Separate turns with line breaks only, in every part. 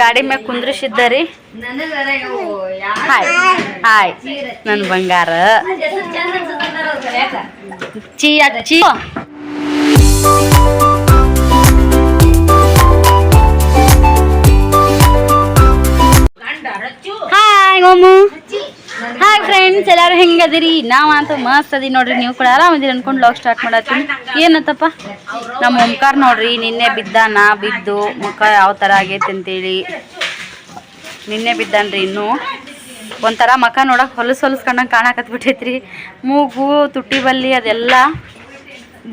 ಗಾಡಿ ಮ್ಯಾಗ ಕುಂದ್ರಿಸಿದ್ದರಿ. Hi hi ನನ್ನ ಬಂಗಾರ. ಚೀ ಅಚ್ಚಿ ಹಾಯ್ ಓಮು. ಹಾಯ್ ಫ್ರೆಂಡ್ಸ್ ಎಲ್ಲಾರು ಹೆಂಗದಿರಿ? ನಾವ್ ಅಂತ ಮಸ್ತ್ ಅದಿ ನೋಡ್ರಿ, ನೀವು ಕೂಡ ಆರಾಮದಿರಿ ಅನ್ಕೊಂಡು ಲಾಗ್ ಸ್ಟಾರ್ಟ್ ಮಾಡತ್ತೀನಿ. ಏನತ್ತಪ್ಪ? ನಮ್ಮ ಓಂಕಾರ ನೋಡ್ರಿ, ನಿನ್ನೆ ಬಿದ್ದಾನ ಬಿದ್ದು ಮುಖ ಯಾವ ಥರ ಆಗೈತೆ ಅಂತೇಳಿ. ನಿನ್ನೆ ಬಿದ್ದಾನ್ರಿ ಇನ್ನು. ಒಂಥರ ಮಕ ನೋಡಕ್ಕೆ ಹೊಲಸು ಹೊಲಸು ಕಂಡಂಗೆ ಕಾಣಕತ್ ಬಿಟ್ಟೈತ್ರಿ. ಮೂಗು, ತುಟ್ಟಿ ಬಲ್ಲಿ ಅದೆಲ್ಲ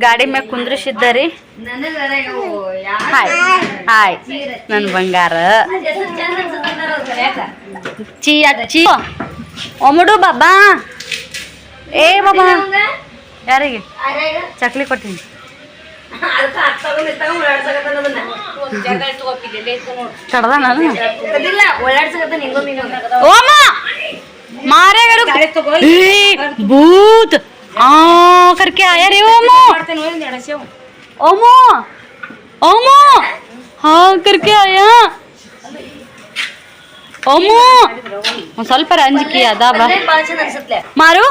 ಗಾಡಿ ಮ್ಯಾಗ ಕುಂದ್ರಿಸಿದ್ದರಿ. ಹಾಯ್ ಹಾಯ್ ನನ್ನ ಬಂಗಾರ. ಚೀ ಅಚ್ಚಿ ಒಮ್ಮಡು ಬಾಬಾ ಏ ಬಾಬಾ ಯಾರಿಗೆ ಚಕ್ಲಿ ಕೊಟ್ಟಿನಿ ಕಡ್ದ ನಾನು ಓಮ ಮಾರೆ ಭೂತ್ ಆ करके आया रे ओमो ओमो ओमो हाँ करके आया ओमो ಒಂದ್ ಸ್ವಲ್ಪ ಅಂಜಿಕೆ ಅದ ಬಾ मारो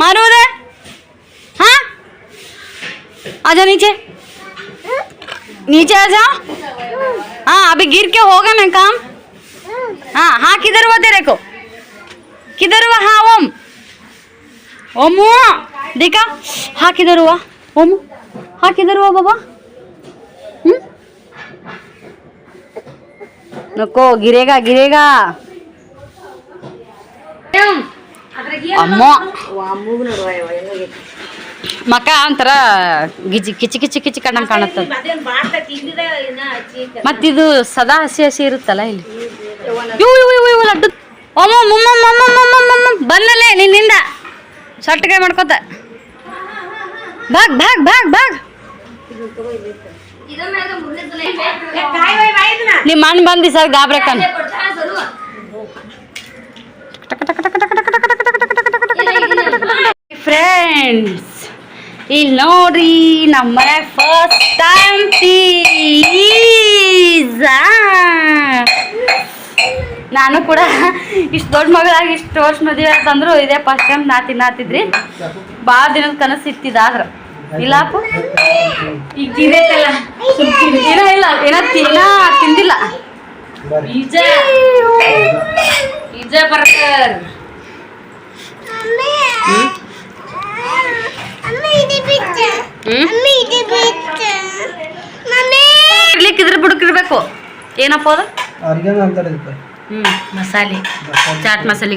मारो उधर हाँ आजा नीचे नीचे आ जाओ हाँ अभी गिर के होगा ना काम हाँ हाँ किधर हुआ तेरे को किधर हुआ हाँ ओम ओमू देखा हाँ किधर हुआ ओमू हाँ किधर हुआ बाबा नको गिरेगा गिरेगा ಅಮ್ಮ ಮಕ ಒಂಥರ ಗಿಜಿ ಕಿಚಿ ಕಿಚಿ ಕಿಚಿ ಕಂಡಂಗೆ ಕಾಣತ್ತದ ಮತ್ತಿದು ಸದಾ ಹಸಿ ಹಸಿ ಇರುತ್ತಲ್ಲ ಇಲ್ಲಿ ಇವು ಇವು ಇವು ಇವು ಲಡ್ಡು ಒಮ್ಮ ಮುಮ್ಮ ಮಮ್ಮ ಮಮ್ಮ ಮಮ್ಮ ಬಂದಲ್ಲೇ ನಿನ್ನಿಂದ ಸಟ್ಟಗೆ ಮಾಡ್ಕೋತ ಭಾಗ್ ಭಾಗ್ ಭಾಗ್ ಭಾಗ್ ನಿಮ್ಮ ಅಣ್ಣ ಬಂದಿ ಸರ್ ಗಾಬ್ರಕನ್. ಫ್ರೆಂಡ್ಸ್ ಇಲ್ಲಿ ನೋಡ್ರಿ ನಮ್ಮ ಫಸ್ಟ್ ಟೈಮ್ ಪೀಝಾ ನಾನು ಕೂಡ ಇಷ್ಟು ದೊಡ್ಡ ಮಗಳಾಗಿ ಇಷ್ಟು ವರ್ಷ ಮದುವೆ ಅಂತಂದ್ರು ಇದೇ ಫಸ್ಟ್ ಟೈಮ್ ನಾ ತಿನ್ನಾತಿದ್ರಿ ಭಾಳ ದಿನದ ಕನಸು ಇತ್ತಿದ ಆದ್ರ ಇಲ್ಲ ಅಪ್ಪು ಈಗ ತಿಂದೈತಲ್ಲ ಏನೋ ಇಲ್ಲ ಏನೋ ತಿನ್ನ ತಿಂದಿಲ್ಲ ಪಿಜ್ಜಾ ಪಿಜ್ಜಾ ಬರ್ಗರ್ ಇರ್ಲಿಕ್ಕೆ ಇದ್ರ ಬುಡಕಿರ್ಬೇಕು ಏನಪ್ಪ ಅದು
ಅವ್ರಿಗೇನು ಅಂತಾರೆ ಇದಕ್ಕೆ
ಹ್ಮ್ ಮಸಾಲೆ ಚಾಟ್ ಮಸಾಲೆ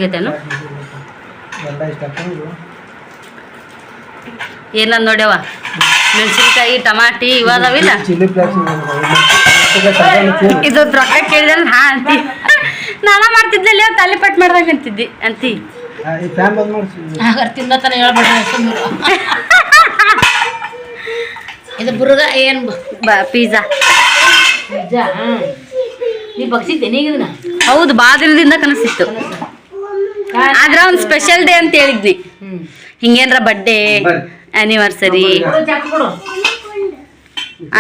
ಏನಂದ್ ನೋಡ್ಯವ ಮೆಣಸಿನ್ಕಾಯಿ ಟಮಾಟಿ ಇವಾದವಿಲ್ಲ?
ಚಿಲ್ಲಿ ಫ್ಲೇಕ್ಸ್
ಇದು ರೊಕ್ಕ ಕೇಳಿದ್ರೆ ಹಾ ಅಂತಿ. ನಾನ ಮಾಡ್ತಿದ್ದಲ್ಲ ತಾಲಿಪಟ್ ಮಾಡ್ದಂಗ ಅಂತಿದ್ದಿ ಅಂತಿ.
ಈ ಫ್ಯಾನ್ ಬಂದ್ ಮಾಡಿ
ತಿನ್ನತನ ಹೇಳ್ಬೇಡ್ರಿ ಇದು ಬುರುದ ಏನ್
ಬ ಪಿಜ್ಜಾ.
ನಿಜ ನೀ ಬಗ್ಸಿದ್ದೇನೆ ಈಗ
ಹೌದು ದಿನದಿಂದ ಕನಸಿತ್ತು. ಆದ್ರೆ ಒಂದ್ ಸ್ಪೆಷಲ್ ಡೇ ಅಂತ ಹೇಳಿದ್ವಿ. ಹಿಂಗೇನ್ರ ಬರ್ಡೇ
ಬರ್ರಿ.
ಆನಿವರ್ಸರಿ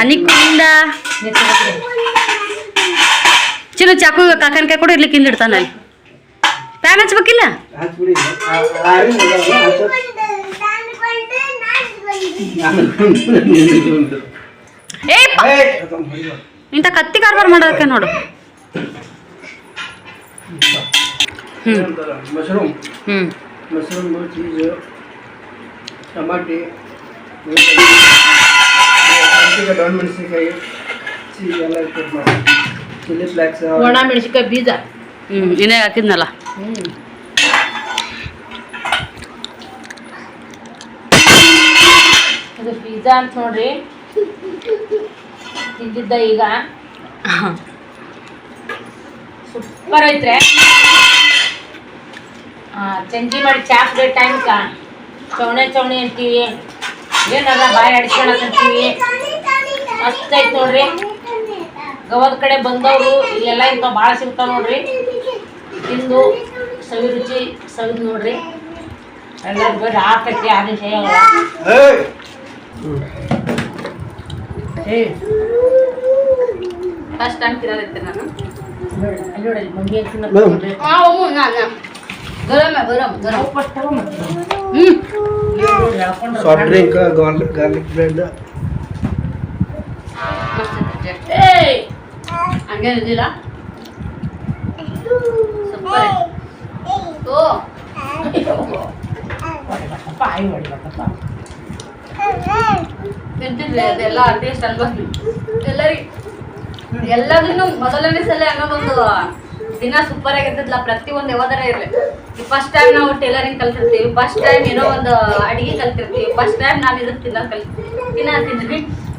ಅನಿಕುಂದ. ಚಲೋ ಚಾಕು ಕಾಕನ ಕೈ ಕೊಡು ಇರ್ಲಿಕ್ಕೆ ಹಿಂದಿಡ್ತಾನ ಅಲ್ಲಿ. ಪ್ಯಾನ್ ಹಚ್ಬೇಕಿಲ್ಲ. ಇಂಥ ಕತ್ತಿ ಕಾರ್ಬಾರ್ ಮಾಡೋದಕ್ಕೆ ನೋಡು. ಹ್ಮ್.
ಏನಂತಾರ? ಟಮಾಟಿ ಡೌನ್ ಮೆಣಸಿನ್ಕಾಯಿ ಎಲ್ಲ ಚಿಲ್ಲಿ ಫ್ಲಾಕ್ಸ್.
ಒಣ ಮೆಣಸಿನ್ಕಾಯಿ ಬೀಜ.
ಹ್ಞೂ ಇನ್ನೇ ಹಾಕಿದ್ನಲ್ಲ?
ಹ್ಮ್. ಇದು ಪಿಜ್ಜಾ ಅಂತ ನೋಡ್ರಿ. ತಿಂದಿದ್ದ ಈಗ. ಸೂಪರ್ ಐತ್ರೆ. ಚಂಜಿ ಮಾಡಿ ಚಾ ಕುಡಿಯೋ ಟೈಮ್ಕ ಚೌಣೆ ಚೌಣಿ ಅಂತೀವಿ. ಏನಾರ ಬಾಯಿ ಅಡಿಸ್ಕೊಳಕಂತೀವಿ ಮಸ್ತ್ ಐತ್ ನೋಡ್ರಿ. ಗವದ ಕಡೆ ಬಂದವರು ಇಲ್ಲೆಲ್ಲ ಇಂಥ ಭಾಳ ಸಿಗ್ತಾವೆ ನೋಡ್ರಿ. ತಿಂದು ಸವಿ ರುಚಿ ಸವಿದ್ ನೋಡ್ರಿ. ಎಲ್ಲರೂ ಬರ್ರಿ
ಫಸ್ಟ್ ಟೈಮ್ ತಿನ್ನೋದೈತೆ ನಾನು.
ನೋಡಿ
soft drink
garlic garlic bread
ತಿಂತಿದ್ವಿ ಅದೆಲ್ಲ ಟೇಸ್ಟ್ ಎಲ್ಲದನ್ನು ಮೊದಲನೇ ಸಲ ಅನ್ನೋದೊಂದು ದಿನ ಸೂಪರ್ ಪ್ರತಿ ಒಂದು ಯಾವ್ದಾರ ಇರಲಿ. ಈ ಫಸ್ಟ್ ಟೈಮ್ ನಾವು ಟೈಲರಿಂಗ್ ಕಲ್ತಿರ್ತೀವಿ ಫಸ್ಟ್ ಟೈಮ್ ಏನೋ ಒಂದು ಅಡಿಗೆ ಕಲ್ತಿರ್ತೀವಿ ಫಸ್ಟ್ ಟೈಮ್ ನಾನು ಇದನ್ನ ತಿನ್ನ ಕಲ್ತಿರ್ತೀನಿ ದಿನ ತಿಂದ್ವಿ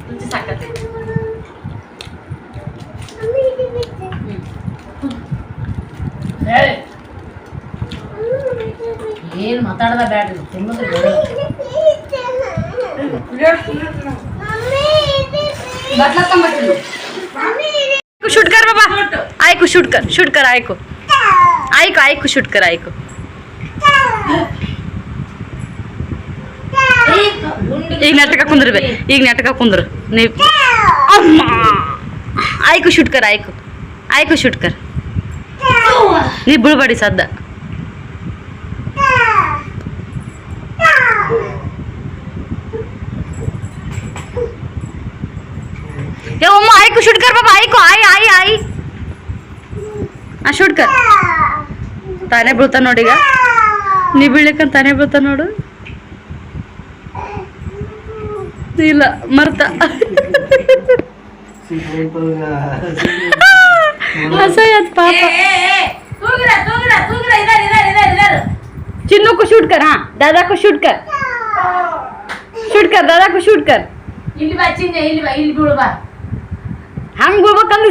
ರುಚಿ ಸಾಕತ್ತೆ
ಏನ್ ಏನು ಮಾತಾಡದ ಬ್ಯಾಡ್ರಿ ತಿನ್ನೋದು ಬೇಡ.
बदला शूट कर बाबा ऐकू शूट कर शूट कर ऐकू ऐक ऐकू शूट कर ऐकू ಈಗ ನಾಟಕ ಕುಂದ್ರ ಬೇ ಈಗ ನಾಟಕ ಕುಂದ್ರ ನೀ ಅಮ್ಮ ಐಕು ಶೂಟ್ ಕರ್ ಐಕು ಐಕು ಶೂಟ್ ಕರ್ ನೀ ಬೀಳ್ಬೇಡಿ ಸದ್ದ ए ओम्मा आई को शूट कर बाबा आई को आई आई आई ಆ ಶೂಟ್ ಕರ್ ತಾನೇ ಬೀಳ್ತಾ ನೋಡೀಗ ನೀ ಬೀಳ್ಲಿಕ್ಕಂತ ತಾನೇ ಬೀಳ್ತಾ ನೋಡು ಇಲ್ಲ ಮರ್ತ ಹಸಯತ್ ಪಾಪ
ತೂಗಿರ ತೂಗಿರ ತೂಗಿರ ಇದಾರ ಇದಾರ ಇದಾರ ಇದಾರ
चिन्नू को शूट कर हाँ दादा को शूट कर शूट कर दादा को शूट कर
ಇಲ್ಲಿ ಬಾ ಚಿನ್ನೆ ಇಲ್ಲಿ ಬಾ ಇಲ್ಲಿ ಬೀಳು ಬಾ
ಹಂಗ್ ಬಿಡ್ಬೇಕಂದ್ರೆ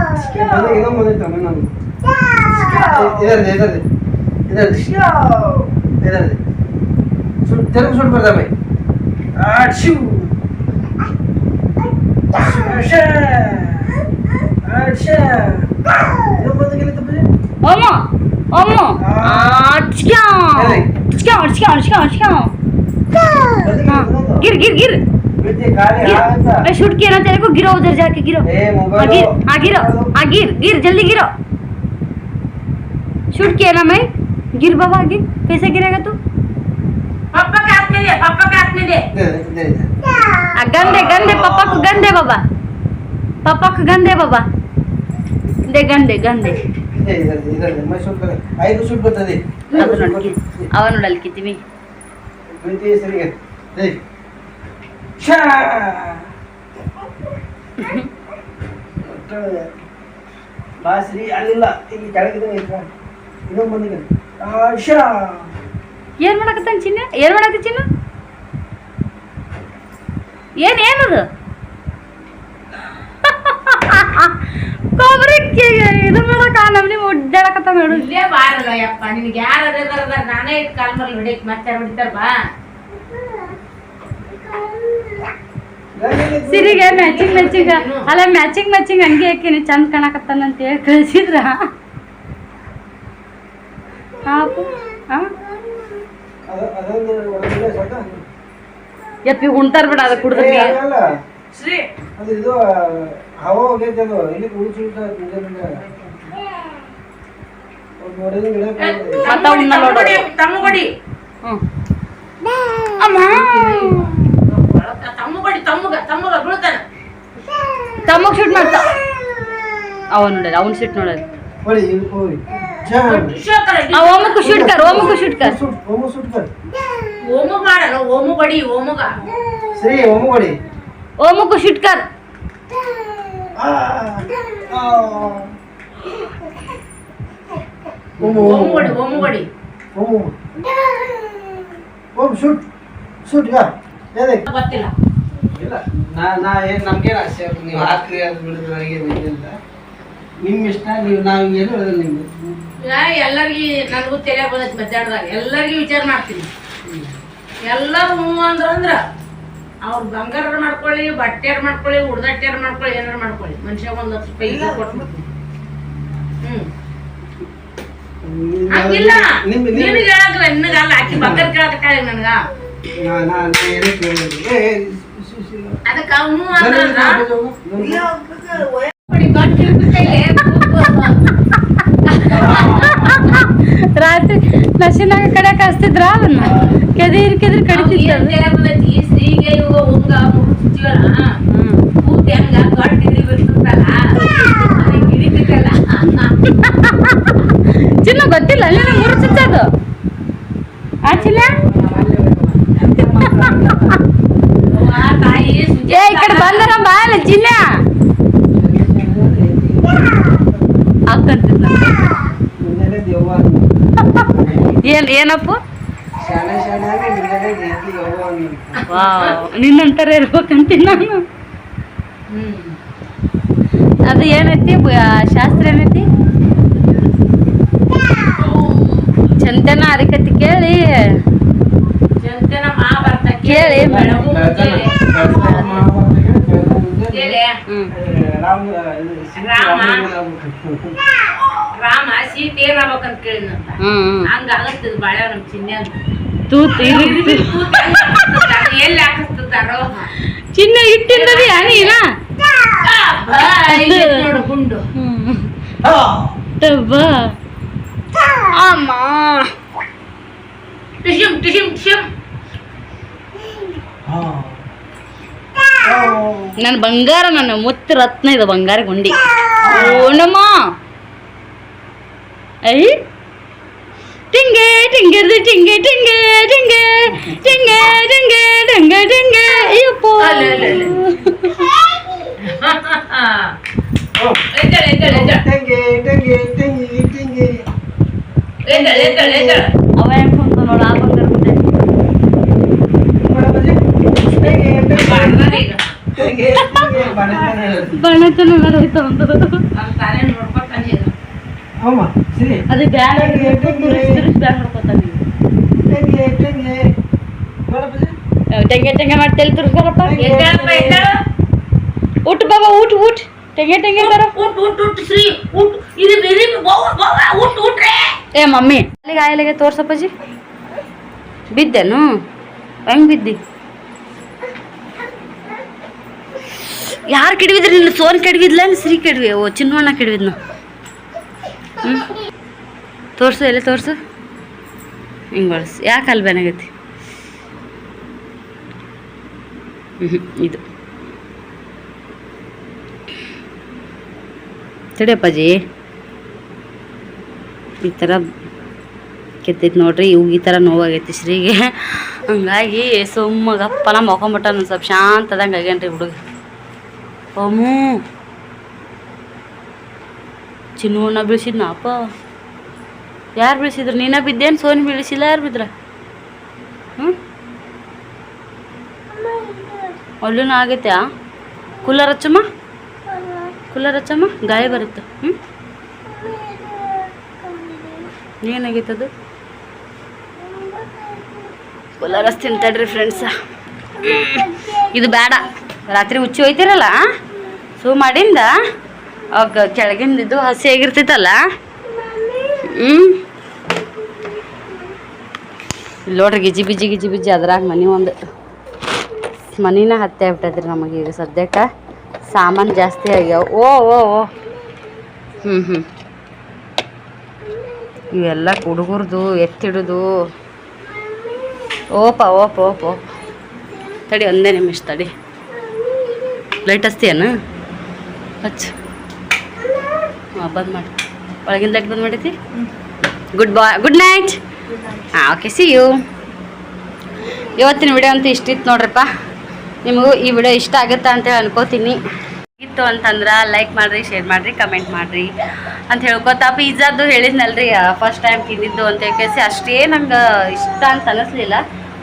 ನನಗೆ
ಇನ್ನೊಂದು ಬಂದಿತ್ತು ಇನ್ನೊಂದು ಇದರಲ್ಲಿ ಇದರಲ್ಲಿ
ಇದರಲ್ಲಿ ಇದರಲ್ಲಿ ಸುಟ್ ತೆಲುಗು ಸುಟ್ ಬರ್ತಾವೆ ಆಡ್ಶು ಆಡ್ಶ ಆಡ್ಶ ಇನ್ನೊಂದು ಬಂದಿಗೆಲ್ಲ ತಪ್ಪಿದೆ 어머 어머 아치켜 아치켜 아치켜 아치켜 아치켜 길길길 मैं शूट किया ना तेरे को गिरो उधर जाके गिरो। आगिर आगिर आगिर गिर। जल्दी गिरो। शूट किया ना मैं? गिर बाबा आगे। कैसे गिरेगा तू?
पापा के हाथ में दे पापा के हाथ में दे।
आ गंदे गंदे पापा को गंदे बाबा। पापा को गंदे बाबा। दे गंदे गंदे।
इधर इधर मैं
शूट कर आई तो शूट
कर दे। अब नडकी अब नडकी तिमी। बंटी सरिया देख ಬಾಸ್ರಿ ಅಲ್ಲಿಲ್ಲ. ಇಲ್ಲಿ ಕೆಳಗಿದೆ ಇನ್ನೊಂದು ಶಾ!
ಏನ್ ಮಾಡಕತ್ತಾನ ಚಿನ್ನ? ಏನ್ ಮಾಡಕತ್ತ ಚಿನ್ನ? ಏನ್ ಏನದು? ಕೊಬ್ಬರಿ ಇದು ಮಾಡಕ ನಮ್ನಿ ಒಡ್ಡಾಡಕತ್ತ ನೋಡು.
ಇಲ್ಲೇ ಬಾರಲ್ಲ ಯಪ್ಪ ನಿನಗೆ ಯಾರು ಅದಾರ ನಾನೇ ಕಾಲ್ ಮೇಲೆ ಹೊಡಿಯಕ್ ಮತ್ತೆ ಹೊಡಿತಾರ ಬಾ.
ಸಿರಿಗೆ ಮ್ಯಾಚಿಂಗ್ ಮ್ಯಾಚಿಂಗ್ ಅಲ್ಲ ಮ್ಯಾಚಿಂಗ್ ಮ್ಯಾಚಿಂಗ್ ಹಂಗೆ ಹಾಕಿನಿ ಚಂದ ಕಾಣಕತ್ತಾನ ಅಂತ ಹೇಳಿ ಕಳ್ಸಿದ್ರ? ಎಪ್ಪಿ ಉಣ್ತಾರ ಬಿಡ ಅದು ಕುಡ್ದ್ರೆ
ಅದು ಇದು ಹವಾ ಹೋಗೈತೆ ಅದು. ಇಲ್ಲಿ.
ಮತ್ತ ಉಣ್ಣ ನೋಡು ಅಮ್ಮ.
ತಮ್ಮಗೊಡಿ ತಮ್ಮಗ ತಮ್ಮಗ ಬೀಳ್ತಾನ.
ತಮ್ಮಗ್ ಶೂಟ್ ಮಾಡ್ತಾ? ಅವ ನೋಡಲ್ಲ ಅವ್ನ ಶೂಟ್ ನೋಡಲ್ಲ.
ಹೋಗಿ. ಚಾನ್.
ಆ ಓಮಕ್ಕೂ ಶೂಟ್ ಕರ್ ಓಮಕ್ಕೂ ಶೂಟ್ ಕರ್.
ಸುಟ್, ಓಮು ಸುಟ್ ಕರ್.
ಓಮು ಮಾಡಲ್ಲ ಓಮು ಬಡಿ ಓಮುಗ.
ಸರಿ ಓಮು ಹೊಡಿ.
ಓಮಕ್ಕೂ ಶೂಟ್ ಕರ್.
ಓಮು
ಓಮು ಹೊಡಿ ಓಮು ಬಡಿ
ಓಮು ಓಮ್ ಶೂಟ್ ಶೂಟ್ ಯಾ ಯಾವ್ದೇ
ಗೊತ್ತಿಲ್ಲ.
ಇಲ್ಲ ನಾ ನಾ ಏನು ನಮ್ಗೇನು ಆಸೆ ಅದು ನೀವು ಹಾಕ್ರಿ ಅದು ಬಿಡಿದ್ರೆ ನನಗೆ ಬಂದಿಲ್ಲ ನಿಮ್ಮ ಇಷ್ಟ ನೀವು ನಾವು ಏನು ಹೇಳೋದಿಲ್ಲ ನಿಮ್ಗೆ.
ಯಾ ಎಲ್ಲರಿಗೂ ನನಗೂ ತೆರೆ ಬಂದೈತಿ ಮಧ್ಯಾಹ್ನದಾಗ. ಎಲ್ಲರಿಗೂ ವಿಚಾರ ಮಾಡ್ತೀನಿ. ಎಲ್ಲರೂ ಹ್ಞೂ ಅಂದ್ರ ಅಂದ್ರೆ ಅವ್ರು ಬಂಗಾರ ಮಾಡ್ಕೊಳ್ಳಿ ಬಟ್ಟೆ ಮಾಡ್ಕೊಳ್ಳಿ ಉಡ್ದಟ್ಟೆರ್ ಮಾಡ್ಕೊಳ್ಳಿ ಏನಾರು ಮಾಡ್ಕೊಳ್ಳಿ. ಮನುಷ್ಯ ಒಂದು ಹತ್ತು ರೂಪಾಯಿ ಈಗ ಕೊಟ್ಬಿಡ್ತೀನಿ. ಹ್ಮ್. ಹಂಗಿಲ್ಲ. ನಿನಗೆ ನಿನಗಲ್ಲ ಆಕಿ ಬಂಗಾರ ಕೇಳಕ್ಕಾಗಿ ನನಗ.
ನಾ ನಾ ನಾ ಏನೂ ಕೇಳಿಲ್ಲ ಏ ಏ, ಸು- ಸು- ಸು-
ಅದಕ್ಕೆ ಹ್ಞೂ
ಬನ್ನಿ,
ಅಂದ್ರ
ಬನ್ನಿ, ಬನ್ನಿ, ಬನ್ನಿ.
ರಾತ್ರಿ ನಶಿನಾಗ ಕಡೆಕ್ ಹಚ್ತಿದ್ರ ಅದನ್ನ ಕೆದಿರ್ ಕೆದಿರ್ ಕಡಿತಿತ್ತ ಅದು.
ಸ್ತ್ರೀಗೆ ಇವಾಗ ಉಂಗ
ಮುಂಜಾನೆ ರೀತಿ ದೆವ್ವ ಏನಪ್ಪ?
ವಾವ್ ನಿನ್ನಂತರ ಇರ್ಬೇಕಂತೀನಿ ನಾನು. ಅದು ಏನೈತಿ ಶಾಸ್ತ್ರ ಏನೈತಿ? ಚಂದನ ಅರಿಕತಿ ಕೇಳಿ. ಕೇಳಿ
ರಾಮ ಇದು ಸೀತೆ
ಏನಾಗ್ಬೇಕಂತ
ಹ್ಮ್
ಹಂಗ ಆಗತ್ತದ ಬಾಳೆ ನಮ್ ಚಿನ್ನ ಅಂತ
ತೂತ್
ಎಲ್ಲಿ ಹಾಕಿಸ್ತಾರೋ
ಚಿನ್ನ ಇಟ್ಟಿದ್ದದಿ ನೀನ
ನೋಡು ಗುಂಡು
ಹಾ.
ಟಬ್ಬ ಅಮ್ಮ
ಟಿಶಿಮ್ ಟಿಶಿಮ್ ಟಿಶಿಮ್.
ನನ್ನ ಬಂಗಾರ, ನನ್ನ ಮುತ್ತು ರತ್ನ ಇದು ಬಂಗಾರ ಗುಂಡಿ. ಓಣಮ್ಮ ಐ ಟಿಂಗೆ ಟಿಂಗಿರ್ದು ಟಿಂಗೆ ಟಿಂಗೆ ಟಿಂಗೆ ಟಿಂಗೆ ಟಿಂಗೆ ಟಿಂಗೆ ಟಿಂಗೆ ಅಯ್ಯಪ್ಪ
ಅಲ್ಲ, ಅಲ್ಲ,
ಓ.
ಎದ್ದೇಳು ಎದ್ದೇಳು ಎದ್ದೇಳು
ಟೆಂಗೆ, ಟೆಂಗೆ, ಟೆಂಗಿ, ಟೆಂಗಿ.
ಎದ್ದೇಳು ಎದ್ದೇಳು ಎದ್ದೇಳು
ಅವ ಹೆಂಗ್ ಕುಂತ ನೋಡ ಆ ಬಂಗಾರ ಗುಂಡಿ
ಬಡಬಜಿ. ಟೆಂಗೆ, ಟೆಂಗೆ,
ಮಾಡ್ದಾರ ಈಗ
ಟೆಂಗೆ, ಟೆಂಗೆ. ಬಡತನ ಹೇಳ್ತಿ.
ಬಣತನ ನಡೆಯುತ್ತ ಒಂದು. ಅದು ನೋಡ್ಕೊತಾನೆ
ಟೆಂಗೆ,
ಮಾಡಿ ತೆಲ್ ತುರ್ಸ್ಕೊಳಪ್ಪ. ಊಟ ಬಾಬಾ ಊಟ ಊಟ. ಟೆಂಗೆ ಟೆಂಗೆ ತರ
ಊಟ ಊಟ ಊಟ ಶ್ರೀ ಊಟ. ಇದು ಬೇರೆ ಊಟ ಊಟ್ರೆ
ಏ ಮಮ್ಮಿ. ಅಲ್ಲಿಗೆ ಆಯಲಿಗೆ ತೋರ್ಸಪ್ಪಜಿ. ಬಿದ್ದೆನು? ಹೆಂಗ್ ಬಿದ್ದಿ? ಯಾರು ಕೆಡವಿದ್ರಿ ನಿನ್ನ ಸೋನ್ ಕೆಡವಿದ್ಲ ಶ್ರೀ ಕೆಡವಿ? ಓ ಚಿನ್ನವಣ್ಣ ಕೆಡವಿದ್ನ? ಹ್ಞೂ ತೋರ್ಸು, ಎಲ್ಲಿ ತೋರಿಸು? ಹಿಂಗೆ ಬಳಸು. ಯಾಕೆ ಅಲ್ಲಿ ಬೆನಾಗೈತಿ ಇದು. ತಡಿಯಪ್ಪಾಜಿ ಈ ಥರ ಕೆತ್ತೈತಿ ನೋಡ್ರಿ, ಇವು ಈ ಥರ ನೋವಾಗೈತಿ ಶ್ರೀಗೆ. ಹಂಗಾಗಿ ಸುಮ್ಮಗಪ್ಪನ ಗಪ್ಪನ ನಾನು ಸ್ವಲ್ಪ ಶಾಂತದಂಗೆ ಆಗ್ಯಾನ್ರಿ ಹುಡುಗ. ಅಮ್ಮು ಚಿನ್ನೋಣ ಬೀಳಿಸಿದ್ನ ಅಪ್ಪ ಯಾರು ಬೀಳಿಸಿದ್ರು ನೀನ ಬಿದ್ದೇನು ಸೋನಿ ಬೀಳಿಸಿಲ್ಲ ಯಾರು ಬಿದ್ರ ಹ್ಞೂ ಅಲ್ಲೂ ಆಗೈತೆ ಕೂಲರ್ ಹಚ್ಚಮ್ಮ ಕೂಲರ್ ಹಚ್ಚಮ್ಮ ಗಾಯ ಬರುತ್ತೆ ಹ್ಞೂ ಏನಾಗೈತದು ಕೂಲರ್ ಹಚ್ತೀನಿ ತಡ್ರಿ ಫ್ರೆಂಡ್ಸ ಇದು ಬೇಡ ರಾತ್ರಿ ಹುಚ್ಚಿ ಹೋಯ್ತಿರಲ್ಲ? ಸೂ ಮಾಡಿಂದ? ಅವಾಗ ಕೆಳಗಿಂದಿದ್ದು ಹಸಿ ಆಗಿರ್ತೈತಲ್ಲ ಹ್ಞೂ ನೋಡ್ರಿ ಗಿಜಿ ಬಿಜಿ ಗಿಜಿ ಬಿಜಿ ಅದ್ರಾಗ ಮನೆ ಒಂದು. ಮನಿನ ಹತ್ತೆ ಆಗ್ಬಿಟ್ಟೈತ್ರಿ ನಮಗೆ ಈಗ ಸದ್ಯಕ್ಕೆ. ಸಾಮಾನು ಜಾಸ್ತಿ ಆಗ್ಯಾವ. ಓ ಓ ಓ. ಹ್ಞೂ ಹ್ಞೂ ಇವೆಲ್ಲ ಹುಡುಗರ್ದು, ಎತ್ತಿಡುದು. ಓಪ ಓಪ ಓಪ ಓಪ. ತಡಿ ಒಂದೇ ನಿಮಿಷ ತಡಿ. ಲೈಟ್ ಹಚ್ತೀಯನ ಹಚ್ಚ. ಹಾಂ, ಬಂದ್ ಮಾಡಿ. ಒಳಗಿಂದ ಲೈಟ್ ಬಂದ್ ಮಾಡೈತಿ ಗುಡ್ ಬಾಯ್ ಗುಡ್ ನೈಟ್ ಹಾಂ ಓಕೆ ಸಿ ಯು ಇವತ್ತಿನ ವಿಡಿಯೋ ಅಂತೂ ಇಷ್ಟಿತ್ತು ನೋಡ್ರಪ್ಪ. ನಿಮಗೂ ಈ ವಿಡಿಯೋ ಇಷ್ಟ ಆಗುತ್ತಾ ಅಂತೇಳಿ ಅನ್ಕೋತೀನಿ. ಇತ್ತು ಅಂತಂದ್ರೆ ಲೈಕ್ ಮಾಡಿರಿ ಶೇರ್ ಮಾಡಿರಿ ಕಮೆಂಟ್ ಮಾಡಿರಿ ಅಂತ ಹೇಳ್ಕೊತಾ. ಪಿಜ್ಜಾದ್ದು ರೀ ಫಸ್ಟ್ ಟೈಮ್ ತಿಂದಿದ್ದು ಅಂತ ಕೇಳಿಸಿ ಅಷ್ಟೇ ನಂಗೆ ಇಷ್ಟ ಅಂತ ಅನ್ನಿಸ್ಲಿಲ್ಲ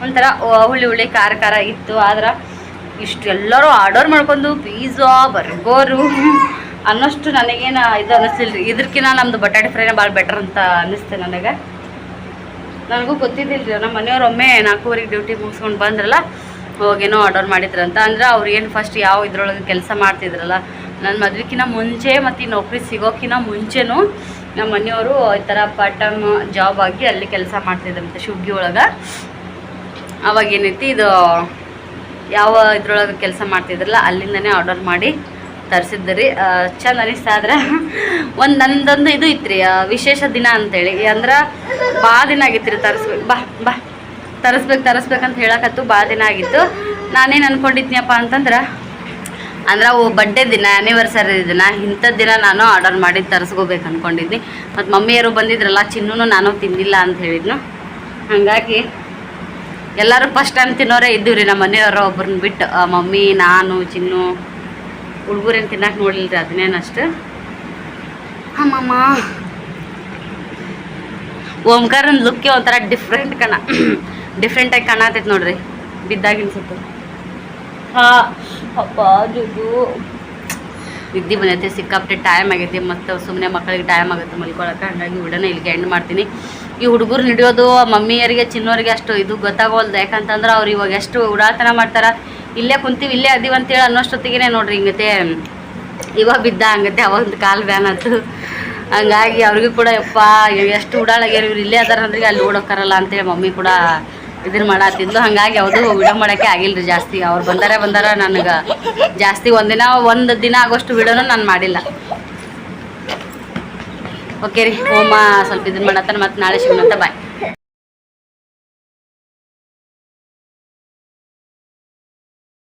ಒಂಥರ ಹುಳಿ ಹುಳಿ ಖಾರ ಖಾರ ಇತ್ತು. ಆದ್ರೆ ಇಷ್ಟು ಎಲ್ಲರೂ ಆರ್ಡರ್ ಮಾಡ್ಕೊಂಡು ಪೀಝಾ ಬರ್ಗೋರು ಅನ್ನೋಷ್ಟು ನನಗೇನು ಇದು ಅನ್ನಿಸ್ಲಿಲ್ಲ ರೀ ಇದ್ರಕಿನ್ನ ನಮ್ಮದು ಬಟಾಟೆ ಫ್ರೈನ ಭಾಳ ಬೆಟರ್ ಅಂತ ಅನ್ನಿಸ್ತು ನನಗೆ. ನನಗೂ ಗೊತ್ತಿದ್ದಿಲ್ಲ ರೀ ನಮ್ಮ ಮನೆಯವ್ರು ಒಮ್ಮೆ ನಾಲ್ಕೂವರೆಗೆ ಡ್ಯೂಟಿ ಮುಗಿಸ್ಕೊಂಡು ಬಂದ್ರಲ್ಲ, ಹೋಗೇನೋ ಆರ್ಡರ್ ಮಾಡಿದ್ರಂತ. ಅಂದ್ರೆ ಅವ್ರು ಏನು ಫಸ್ಟ್ ಯಾವ ಇದ್ರೊಳಗೆ ಕೆಲಸ ಮಾಡ್ತಿದ್ರಲ್ಲ ನನ್ನ ಮದ್ವೆಕಿನ್ನ ಮುಂಚೆ ಮತ್ತು ಈ ನೌಕರಿ ಸಿಗೋಕಿನ್ನ ಮುಂಚೆನೂ ನಮ್ಮ ಮನೆಯವರು ಈ ಥರ ಪಾರ್ಟ್ ಟೈಮ್ ಜಾಬ್ ಆಗಿ ಅಲ್ಲಿ ಕೆಲಸ ಮಾಡ್ತಿದ್ರಂತೆ ಶುಗ್ಗಿ ಒಳಗೆ. ಅವಾಗ ಏನೈತಿ ಇದು ಯಾವ ಇದ್ರೊಳಗೆ ಕೆಲಸ ಮಾಡ್ತಿದ್ರಲ್ಲ, ಅಲ್ಲಿಂದನೇ ಆರ್ಡರ್ ಮಾಡಿ ತರಿಸಿದ್ದು ರೀ. ಚಂದ ಅನಿಸ್ತಾ ಆದ್ರೆ ಒಂದು ನಂದೊಂದು ಇದು ಇತ್ತು ರೀ ವಿಶೇಷ ದಿನ ಅಂತೇಳಿ. ಅಂದ್ರೆ ಭಾಳ ದಿನ ಆಗಿತ್ತು ರೀ ತರಿಸ್ಬೇಕು. ಬಾ ಬಾ. ತರಿಸ್ಬೇಕು ತರಿಸ್ಬೇಕಂತ ಹೇಳಕತ್ತು ಭಾಳ ದಿನ ಆಗಿತ್ತು. ನಾನೇನು ಅಂದ್ಕೊಂಡಿದ್ನಪ್ಪ ಅಂತಂದ್ರೆ, ಅಂದ್ರೆ ಅವು ಬಡ್ಡೆ ದಿನ ಆ್ಯನಿವರ್ಸರಿ ದಿನ ಇಂಥದ್ದು ದಿನ ನಾನು ಆರ್ಡರ್ ಮಾಡಿ ತರಿಸ್ಕೋಬೇಕು ಅಂದ್ಕೊಂಡಿದ್ನಿ ಮತ್ತು ಮಮ್ಮಿಯವರು ಬಂದಿದ್ರಲ್ಲ ಚಿನ್ನೂ ನಾನು ತಿಂದಿಲ್ಲ ಅಂತ ಹೇಳಿದ್ನು. ಹಾಗಾಗಿ ಎಲ್ಲರೂ ಫಸ್ಟ್ ಟೈಮ್ ತಿನ್ನೋರೇ ಇದ್ದೀವಿ ರೀ ನಮ್ಮ ಮನೆಯವರು ಒಬ್ರನ್ನ ಬಿಟ್ಟು. ಮಮ್ಮಿ, ನಾನು, ಚಿನ್ನು, ಹುಡುಗರೇನು ತಿನ್ನಕ್ಕೆ ನೋಡಲಿಲ್ಲ ರೀ ಅದನ್ನೇನಷ್ಟು ಅಮ್ಮಮ್ಮ ಓಂಕಾರನ ಲುಕ್ಕೇ ಒಂಥರ ಡಿಫ್ರೆಂಟ್ ಕಣ. ಡಿಫ್ರೆಂಟಾಗಿ ಕಾಣತೈತೆ ನೋಡ್ರಿ, ಬಿದ್ದಾಗಿನ ಸುತ್ತ. ಹಾ, ಅಪ್ಪ ನಿದ್ದೆ ಬಂದೈತೆ, ಸಿಕ್ಕಾಪಟ್ಟೆ ಟೈಮ್ ಆಗೈತಿ, ಮತ್ತು ಸುಮ್ಮನೆ ಮಕ್ಕಳಿಗೆ ಟೈಮ್ ಆಗುತ್ತೆ ಮಲ್ಕೊಳಕ್ಕೆ. ಹಾಗಾಗಿ ವಿಡೋನ ಇಲ್ಲಿಗೆ ಎಂಡ್ ಮಾಡ್ತೀನಿ. ಈ ಹುಡುಗರು ನಡೆಯೋದು ಮಮ್ಮಿಯರಿಗೆ, ಚಿನ್ನೋರಿಗೆ ಅಷ್ಟು ಇದು ಗೊತ್ತಾಗೋಲ್ದು. ಯಾಕಂತಂದ್ರೆ ಅವ್ರು ಇವಾಗ ಎಷ್ಟು ಉಡಾತನ ಮಾಡ್ತಾರೆ. ಇಲ್ಲೇ ಕುಂತೀವಿ, ಇಲ್ಲೇ ಅದೀವಿ ಅಂತೇಳಿ ಅನ್ನೋಷ್ಟೊತ್ತಿಗೆ ನೋಡ್ರಿ ಹಿಂಗತೆ ಇವಾಗ ಬಿದ್ದ ಹಂಗತೆ, ಅವಾಗ ಕಾಲು ಬ್ಯಾನ್ ಆಯ್ತು ಹಂಗಾಗಿ ಅವ್ರಿಗೂ ಕೂಡ, ಯಪ್ಪ ಎಷ್ಟು ಉಡಾಳಾಗ್ಯಾರ, ಇವ್ರು ಇಲ್ಲೇ ಅದಾರ ಅಂದ್ರೆ ಅಲ್ಲಿ ಓಡೋಕ್ಕಾರಲ್ಲ ಅಂತೇಳಿ ಮಮ್ಮಿ ಕೂಡ ಇದನ್ನ ಮಾಡತ್ತಿದ್ಲು ಹಂಗಾಗಿ ಯಾವುದು ವಿಡಿಯೋ ಮಾಡೋಕ್ಕೆ ಆಗಿಲ್ಲ ರೀ ಜಾಸ್ತಿ. ಅವ್ರು ಬಂದಾರೆ ಬಂದಾರ ನನಗೆ ಜಾಸ್ತಿ ಒಂದಿನ, ಒಂದು ದಿನ ಆಗೋಷ್ಟು ವಿಡೋನು ನಾನು ಮಾಡಿಲ್ಲ. ಓಕೆ ರೀ ಹೋಮ ಸ್ವಲ್ಪ ಇದನ್ನ ಮಾಡತ್ತಾನ ಮತ್ತು ನಾಳೆ ಸಿಗೋಣಂತ ಬಾಯ್